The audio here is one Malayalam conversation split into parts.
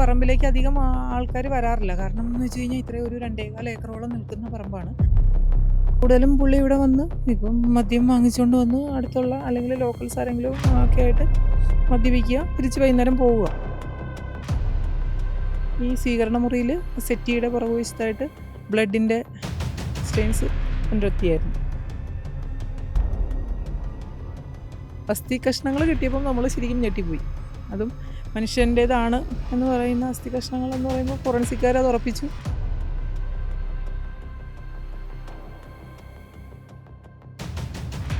പറമ്പിലേക്ക് അധികം ആൾക്കാർ വരാറില്ല. കാരണം എന്ന് വെച്ച് കഴിഞ്ഞാൽ ഇത്രയും ഒരു രണ്ടേകാൽ ഏക്കറോളം നിൽക്കുന്ന പറമ്പാണ്. കൂടുതലും പുള്ളി ഇവിടെ വന്ന് ഇപ്പം മദ്യം വാങ്ങിച്ചുകൊണ്ട് വന്ന് അടുത്തുള്ള അല്ലെങ്കിൽ ലോക്കൽസ് ആരെങ്കിലും ഒക്കെ ആയിട്ട് മദ്യപിക്കുക തിരിച്ച് വൈകുന്നേരം പോവുക. ഈ സ്വീകരണ മുറിയിൽ സെറ്റിയുടെ പുറകുവശത്തായിട്ട് ബ്ലഡിന്റെ സ്റ്റെയിൻസ് കണ്ടെത്തിയായിരുന്നു അസ്ഥി കഷ്ണങ്ങൾ കിട്ടിയപ്പോൾ നമ്മൾ ശരിക്കും ഞെട്ടിപ്പോയി. അതും മനുഷ്യന്റേതാണ് എന്ന് പറയുന്ന അസ്ഥി കഷ്ണങ്ങൾ എന്ന് പറയുമ്പോൾ ഫോറൻസിക്കാർ അത് ഉറപ്പിച്ചു.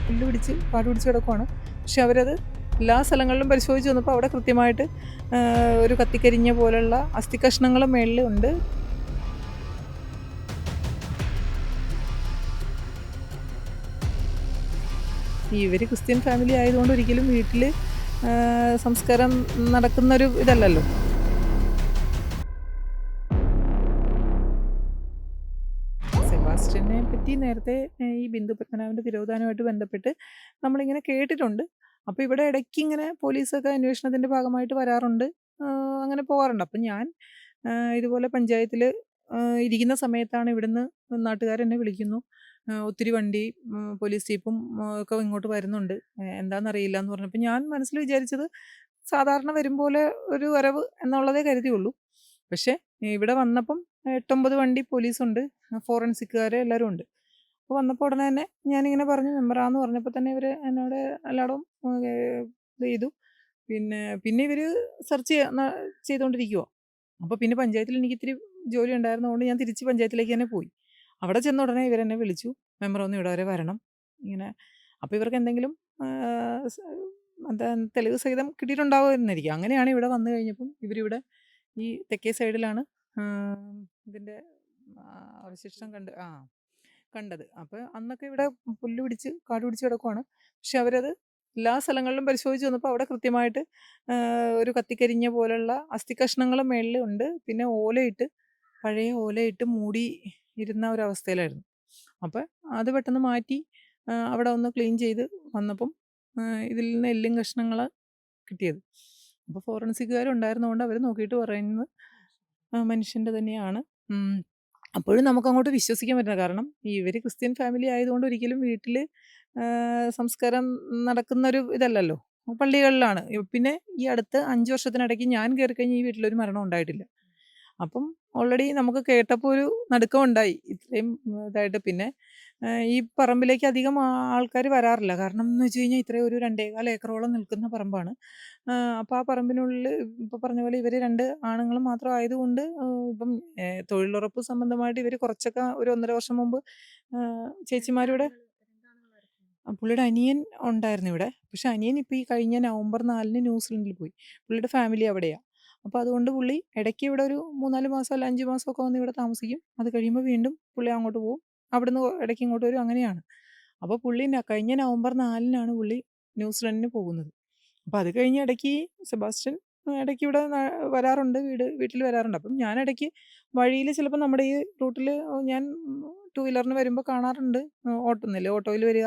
പുല്ല് പിടിച്ച് പാട് പിടിച്ച് കിടക്കുവാണ്. പക്ഷെ അവരത് എല്ലാ സ്ഥലങ്ങളിലും പരിശോധിച്ച് വന്നപ്പോൾ അവിടെ കൃത്യമായിട്ട് ഒരു കത്തിക്കരിഞ്ഞ പോലുള്ള അസ്ഥി കഷ്ണങ്ങൾ മേളിൽ ഉണ്ട്. ഇവർ ക്രിസ്ത്യൻ ഫാമിലി ആയതുകൊണ്ട് ഒരിക്കലും വീട്ടിൽ സംസ്കാരം നടക്കുന്നൊരു ഇതല്ലല്ലോ. സെബാസ്റ്റ്യനെ പറ്റി നേരത്തെ ഈ ബിന്ദു പത്മനാഭന്റെ തിരോധാനമായിട്ട് ബന്ധപ്പെട്ട് നമ്മളിങ്ങനെ കേട്ടിട്ടുണ്ട്. അപ്പോൾ ഇവിടെ ഇടയ്ക്ക് ഇങ്ങനെ പോലീസൊക്കെ അന്വേഷണത്തിന്റെ ഭാഗമായിട്ട് വരാറുണ്ട്. അങ്ങനെ പോകാറുണ്ട് അപ്പം ഞാൻ ഇതുപോലെ പഞ്ചായത്തിൽ ഇരിക്കുന്ന സമയത്താണ് ഇവിടുന്ന് നാട്ടുകാരെന്നെ വിളിക്കുന്നു. ഒത്തിരി വണ്ടി പോലീസ് ജീപ്പും ഒക്കെ ഇങ്ങോട്ട് വരുന്നുണ്ട്. എന്താണെന്നറിയില്ല എന്ന് പറഞ്ഞപ്പോൾ ഞാൻ മനസ്സിൽ വിചാരിച്ചത് സാധാരണ വരും പോലെ ഒരു വരവ് എന്നുള്ളതേ കരുതിയുള്ളൂ. പക്ഷേ ഇവിടെ വന്നപ്പം എട്ടൊമ്പത് വണ്ടി പോലീസുണ്ട് ഫോറൻസിക്കുകാർ എല്ലാവരും ഉണ്ട്. അപ്പോൾ വന്നപ്പോൾ ഉടനെ തന്നെ ഞാനിങ്ങനെ പറഞ്ഞു മെമ്പറാന്ന് പറഞ്ഞപ്പോൾ തന്നെ ഇവർ എന്നോട് എല്ലായിടവും ഇത് ചെയ്തു. പിന്നെ പിന്നെ ഇവർ സെർച്ച് ചെയ്തുകൊണ്ടിരിക്കുവോ അപ്പോൾ പിന്നെ പഞ്ചായത്തിൽ എനിക്ക് ഇത്തിരി ജോലി ഉണ്ടായിരുന്നതുകൊണ്ട് ഞാൻ തിരിച്ച് പഞ്ചായത്തിലേക്ക് തന്നെ പോയി. അവിടെ ചെന്ന ഉടനെ ഇവരെന്നെ വിളിച്ചു. മെമ്പർ ഒന്ന് ഇവിടെ വരെ വരണം. ഇങ്ങനെ. അപ്പോൾ ഇവർക്ക് എന്തെങ്കിലും എന്താ തെളിവ് സഹിതം കിട്ടിയിട്ടുണ്ടാവുമായിരുന്നിരിക്കും അങ്ങനെയാണ് ഇവിടെ വന്നു കഴിഞ്ഞപ്പം ഇവരിവിടെ ഈ തെക്കേ സൈഡിലാണ് ഇതിന്റെ അവശിഷ്ടം കണ്ട് ആ കണ്ടത്. അപ്പോൾ അന്നൊക്കെ ഇവിടെ പുല്ല് പിടിച്ച് കാട് പിടിച്ച് കിടക്കുവാണ്. പക്ഷെ അവരത് എല്ലാ സ്ഥലങ്ങളിലും പരിശോധിച്ച് വന്നപ്പോൾ അവിടെ കൃത്യമായിട്ട് ഒരു കത്തിക്കരിഞ്ഞ പോലുള്ള അസ്ഥി കഷ്ണങ്ങൾ മേളിലുണ്ട് പിന്നെ ഓലയിട്ട് പഴയ ഓലയിട്ട് മൂടി ഇരുന്ന ഒരവസ്ഥയിലായിരുന്നു. അപ്പോൾ അത് പെട്ടെന്ന് മാറ്റി അവിടെ ഒന്ന് ക്ലീൻ ചെയ്ത് വന്നപ്പം ഇതിൽ നിന്ന് എല്ലും കഷ്ണങ്ങൾ കിട്ടിയത്. അപ്പോൾ ഫോറൻസിക്കുകാരുണ്ടായിരുന്നതുകൊണ്ട് അവർ നോക്കിയിട്ട് പറയുന്നത് മനുഷ്യന്റെ തന്നെയാണ്. അപ്പോഴും നമുക്ക് അങ്ങോട്ട് വിശ്വസിക്കാൻ പറ്റില്ല. കാരണം ഇവർ ക്രിസ്ത്യൻ ഫാമിലി ആയതുകൊണ്ട് ഒരിക്കലും വീട്ടിൽ സംസ്കാരം നടക്കുന്നൊരു ഇതല്ലല്ലോ. പള്ളികളിലാണ്. പിന്നെ ഈ അടുത്ത് അഞ്ച് വർഷത്തിനിടയ്ക്ക് ഞാൻ കയറി കഴിഞ്ഞ് ഈ വീട്ടിലൊരു മരണം ഉണ്ടായിട്ടില്ല. അപ്പം ഓൾറെഡി നമുക്ക് കേട്ടപ്പോൾ ഒരു നടുക്കം ഉണ്ടായി. ഇത്രയും ഇതായിട്ട് പിന്നെ ഈ പറമ്പിലേക്ക് അധികം ആൾക്കാർ വരാറില്ല. കാരണം എന്ന് വെച്ച് കഴിഞ്ഞാൽ ഇത്രയും ഒരു രണ്ടേകാൽ ഏക്കറോളം നിൽക്കുന്ന പറമ്പാണ്. അപ്പോൾ ആ പറമ്പിനുള്ളിൽ ഇപ്പോൾ പറഞ്ഞ പോലെ ഇവർ രണ്ട് ആണുങ്ങൾ മാത്രം ആയതുകൊണ്ട് ഇപ്പം തൊഴിലുറപ്പ് സംബന്ധമായിട്ട് ഇവർ കുറച്ചൊക്കെ ഒരു ഒന്നര വർഷം മുമ്പ് ചേച്ചിമാരുടെ പുള്ളിയുടെ അനിയൻ ഉണ്ടായിരുന്നു ഇവിടെ. പക്ഷെ അനിയൻ ഇപ്പോൾ ഈ കഴിഞ്ഞ നവംബർ നാലിന് ന്യൂസിലൻഡിൽ പോയി. പുള്ളിയുടെ ഫാമിലി അവിടെയാണ് അപ്പോൾ അതുകൊണ്ട് പുള്ളി ഇടയ്ക്ക് ഇവിടെ ഒരു മൂന്നാൽ മാസം അല്ല അഞ്ച് മാസമൊക്കെ വന്ന് ഇവിടെ താമസിക്കും. അത് കഴിയുമ്പോൾ വീണ്ടും പുള്ളി അങ്ങോട്ട് പോകും. അവിടുന്ന് ഇടയ്ക്ക് ഇങ്ങോട്ട് വരും. അങ്ങനെയാണ്. അപ്പോൾ പുള്ളി കഴിഞ്ഞ നവംബർ നാലിനാണ് പുള്ളി ന്യൂസിലൻഡിന് പോകുന്നത്. അപ്പോൾ അത് കഴിഞ്ഞ് ഇടയ്ക്ക് സെബാസ്റ്റ്യൻ ഇടയ്ക്ക് ഇവിടെ വരാറുണ്ട്. വീട് വീട്ടിൽ വരാറുണ്ട്. അപ്പം ഞാൻ ഇടയ്ക്ക് വഴിയിൽ ചിലപ്പോൾ നമ്മുടെ ഈ റൂട്ടിൽ ഞാൻ ടൂ വീലറിന് വരുമ്പോൾ കാണാറുണ്ട്. ഓട്ടുന്നില്ലേ? ഓട്ടോയിൽ വരിക.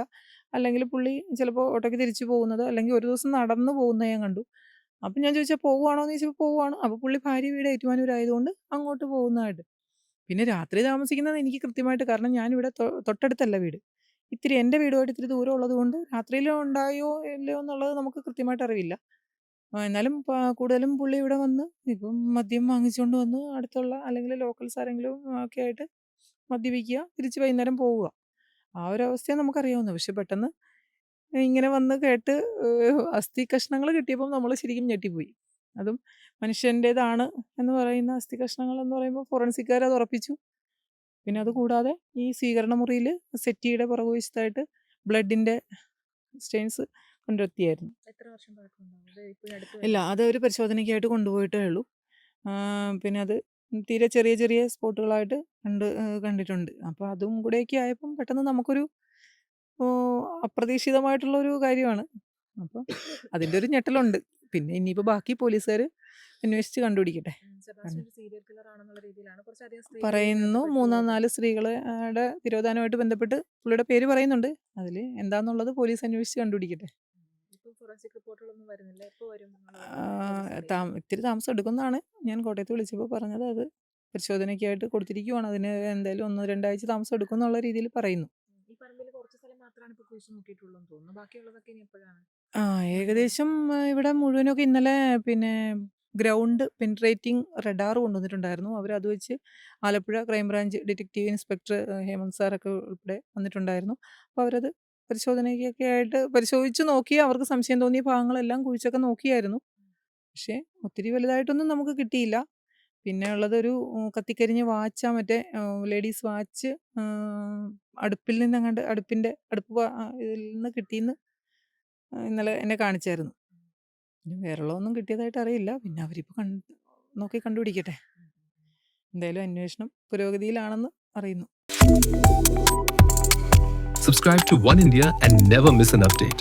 അല്ലെങ്കിൽ പുള്ളി ചിലപ്പോൾ ഓട്ടോയ്ക്ക് തിരിച്ചു പോകുന്നത്. അല്ലെങ്കിൽ ഒരു ദിവസം നടന്നു പോകുന്നത് ഞാൻ കണ്ടു. അപ്പം ഞാൻ ചോദിച്ചാൽ പോവുകയാണോ എന്ന് ചോദിച്ചപ്പോൾ പോവുകയാണ് അപ്പോൾ പുള്ളി ഭാര്യ വീട് ഏറ്റുമാനൂരായതുകൊണ്ട് അങ്ങോട്ട് പോകുന്നതായിട്ട്. പിന്നെ രാത്രി താമസിക്കുന്നത് എനിക്ക് കൃത്യമായിട്ട് കാരണം ഞാനിവിടെ തൊട്ടടുത്തല്ല വീട്. ഇത്തിരി എന്റെ വീടുമായിട്ട് ഇത്തിരി ദൂരം ഉള്ളത് കൊണ്ട് രാത്രിയിലോ ഉണ്ടായോ ഇല്ലയോ എന്നുള്ളത് നമുക്ക് കൃത്യമായിട്ട് അറിവില്ല. എന്നാലും കൂടുതലും പുള്ളി ഇവിടെ വന്ന് ഇപ്പം മദ്യം വാങ്ങിച്ചുകൊണ്ട് വന്ന് അടുത്തുള്ള അല്ലെങ്കിൽ ലോക്കൽസ് ആരെങ്കിലും ഒക്കെ ആയിട്ട് മദ്യപിക്കുക തിരിച്ച് വൈകുന്നേരം പോവുക. ആ ഒരു അവസ്ഥയാണ് നമുക്കറിയാവുന്നത്. പക്ഷെ പെട്ടെന്ന് ഇങ്ങനെ വന്ന് കേട്ട് അസ്ഥി കഷ്ണങ്ങൾ കിട്ടിയപ്പോൾ നമ്മൾ ശരിക്കും ഞെട്ടിപ്പോയി. അതും മനുഷ്യന്റേതാണ് എന്ന് പറയുന്ന അസ്ഥി കഷ്ണങ്ങൾ എന്ന് പറയുമ്പോൾ ഫോറൻസിക്കാർ അത് ഉറപ്പിച്ചു. പിന്നെ അത് കൂടാതെ ഈ സ്വീകരണ മുറിയിൽ സെറ്റിയുടെ പുറകുവശത്തായിട്ട് ബ്ലഡിന്റെ സ്റ്റെയിൻസ് കൊണ്ടെത്തിയായിരുന്നു ഇല്ല അത് ഒരു പരിശോധനയ്ക്കായിട്ട് കൊണ്ടുപോയിട്ടേ ഉള്ളൂ. പിന്നെ അത് തീരെ ചെറിയ ചെറിയ സ്പോട്ടുകളായിട്ട് കണ്ട് കണ്ടിട്ടുണ്ട്. അപ്പോൾ അതും കൂടെയൊക്കെ ആയപ്പം പെട്ടെന്ന് നമുക്കൊരു ഓ, അപ്രതീക്ഷിതമായിട്ടുള്ളൊരു കാര്യമാണ്. അപ്പോൾ അതിന്റെ ഒരു ഞെട്ടലുണ്ട്. പിന്നെ ഇനിയിപ്പോ ബാക്കി പോലീസുകാർ അന്വേഷിച്ച് കണ്ടുപിടിക്കട്ടെ. ഉം, സെബാസ്റ്റ്യൻ ഒരു സീരിയൽ കില്ലർ ആണെന്നുള്ള രീതിയിലാണ്. കുറച്ചധികം സ്ത്രീകൾ പറയുന്നു മൂന്നാം. നാല് സ്ത്രീകളുടെ തിരോധാനമായിട്ട് ബന്ധപ്പെട്ട് പുള്ളിയുടെ പേര് പറയുന്നുണ്ട്. അതിൽ എന്താന്നുള്ളത് പോലീസ് അന്വേഷിച്ച് കണ്ടുപിടിക്കട്ടെ. ഫോറൻസിക് റിപ്പോർട്ടുകളൊന്നും വരുന്നില്ല. എപ്പോ വരും ഇത്തിരി താമസം എടുക്കുന്നതാണ്. ഞാൻ കോട്ടയത്ത് വിളിച്ചപ്പോൾ പറഞ്ഞത് അത് പരിശോധനയ്ക്കായിട്ട് കൊടുത്തിരിക്കുവാണ്. അതിന് എന്തായാലും ഒന്ന് രണ്ടാഴ്ച താമസം എടുക്കും എന്നുള്ള രീതിയിൽ പറയുന്നു. മാത്രമാണ് ഇപ്പൊ കുഴിച്ചു നോക്കിയിട്ടുള്ളൂ എന്ന് തോന്നുന്നു. ബാക്കിയുള്ളതൊക്കെ ഇനി എപ്പോഴാണ്? ആ ഏകദേശം ആ, ഇവിടെ മുഴുവനൊക്കെ ഇന്നലെ പിന്നെ ഗ്രൗണ്ട് പെൻട്രേറ്റിംഗ് റഡാർ കൊണ്ടുവന്നിട്ടുണ്ടായിരുന്നു. അവർ അത് വെച്ച് Alappuzha crime branch detective inspector Hemant സാറൊക്കെ ഉൾപ്പെടെ വന്നിട്ടുണ്ടായിരുന്നു. അപ്പോൾ അവരത് പരിശോധനയ്ക്കൊക്കെ ആയിട്ട് പരിശോധിച്ച് നോക്കി അവർക്ക് സംശയം തോന്നിയ ഭാഗങ്ങളെല്ലാം കുഴിച്ചൊക്കെ നോക്കിയായിരുന്നു. പക്ഷേ ഒത്തിരി വലുതായിട്ടൊന്നും നമുക്ക് കിട്ടിയില്ല. പിന്നെ ഉള്ളത് ഒരു ഉം, കത്തിക്കരിഞ്ഞ വാച്ചാ മറ്റേ ലേഡീസ് വാച്ച് അടുപ്പിൽ നിന്ന് അങ്ങോട്ട് അടുപ്പിന്റെ അടുപ്പ് ഇതിൽ നിന്ന് കിട്ടിയെന്ന് ഇന്നലെ എന്നെ കാണിച്ചായിരുന്നു. പിന്നെ വേറെയുള്ളതൊന്നും കിട്ടിയതായിട്ട് അറിയില്ല. പിന്നെ അവരിപ്പോൾ കണ്ട് നോക്കി കണ്ടുപിടിക്കട്ടെ. എന്തായാലും അന്വേഷണം പുരോഗതിയിലാണെന്ന് അറിയുന്നു. Subscribe to One India and never miss an update.